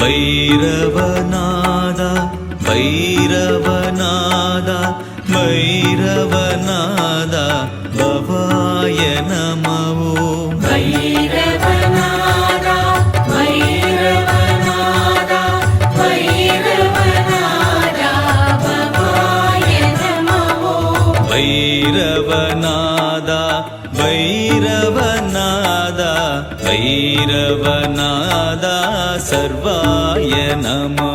பைரவநாதா பைரவநாதா பைரவநாதா பவாய நமவோ. பைரவநாதா பைரவநாதா ஐரவநாதா சர்வாய நமோ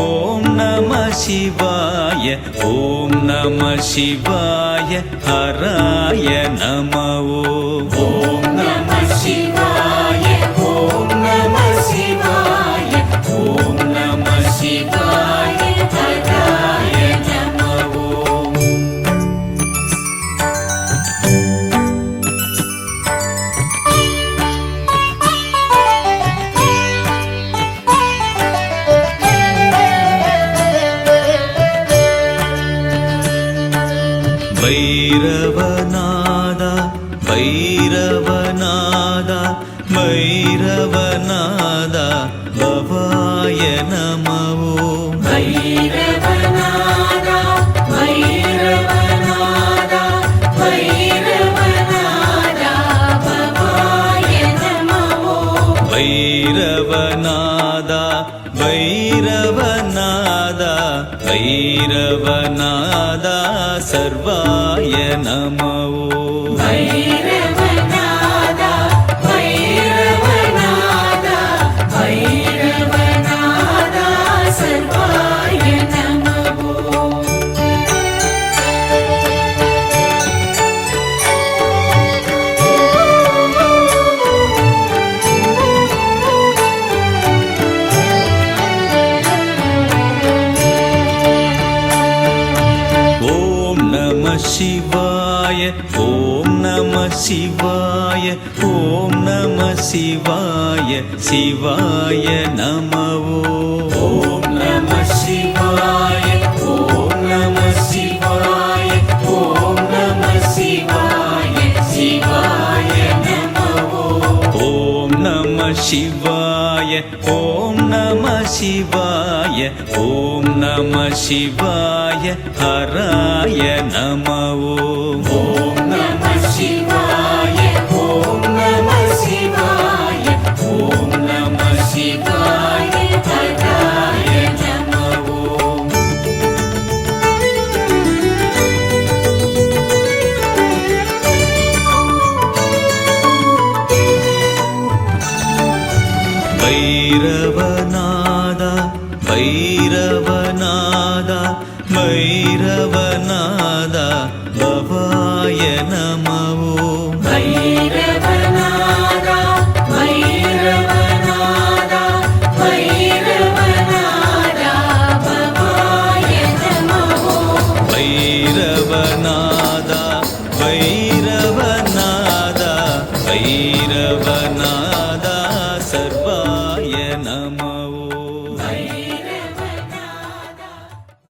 ஓம் நம சிவாய ஓம் நம சிவாய ஹராய நமவோ ஓம் பைரவநாதா பைரவநாதா பைரவநாதா பவாய நமவோ. பைரவநாதா பைரவநாதா பைரவநாதா பவாய நமவோ. பைரவநாதா பைரவநாதா भैरवनादा सर्वाय नमो சிவாய ஓம் நம சிவாய ஓம் நம சிவாய சிவாய நமவோ. ஓம் நம சிவாய ஓம் நம சிவாய ஓம் நம சிவாய சிவாய நமவோ. ஓம் நம சிவாய. சிவாய ஓம் நம சிவாய ஓம் நம சிவாய ஹராய நம भैरवनादा भैरवनादा भवाय नमो भैरवनादा भैरवनादा भैरवनादा भवाय नमो भैरवनादा भैरवनादा भैरव